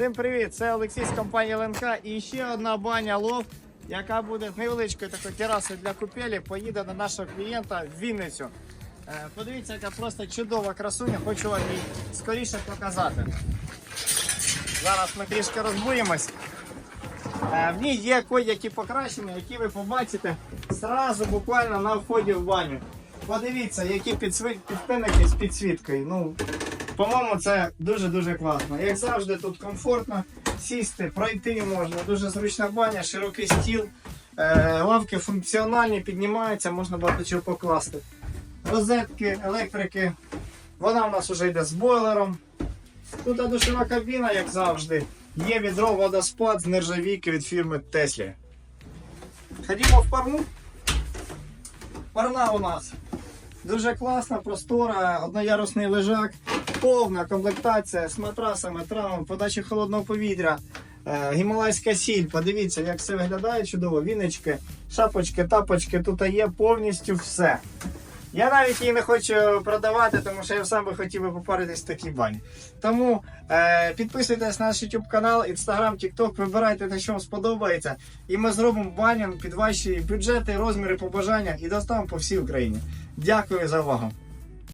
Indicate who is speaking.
Speaker 1: Всім привіт! Це Олексій з компанії ЛНК і ще одна баня лов, яка буде невеличкою такою терасою для купелі, поїде на нашого клієнта в Вінницю. Е, Подивіться, яка просто чудова красуня, хочу вам її скоріше показати. Зараз ми трішки розбуємось. Е, В ній є кое-які покращення, які ви побачите зразу буквально на вході в баню. Подивіться, які підсві- підпинники з підсвіткою. Ну, по-моєму, це дуже-дуже класно. Як завжди, тут комфортно сісти, пройти можна. Дуже зручна баня, широкий стіл, е, лавки функціональні, піднімаються, можна багато чого покласти. Розетки, електрики. Вона у нас вже йде з бойлером. Тут душова кабіна, як завжди. Є відро водоспад з нержавійки від фірми Теслі. Ходімо в парну. Парна у нас дуже класна, простора, одноярусний лежак, повна комплектація з матрасами, травмами, подачі холодного повітря, е, гімалайська сіль. Подивіться, як все виглядає чудово. Віночки, шапочки, тапочки, тут є повністю все. Я навіть її не хочу продавати, тому що я сам би хотів би попаритись в такій бані. Тому е, підписуйтесь на наш YouTube канал, Instagram, TikTok, вибирайте те, що вам сподобається. І ми зробимо баню під ваші бюджети, розміри, побажання і доставимо по всій Україні. Дякую за увагу.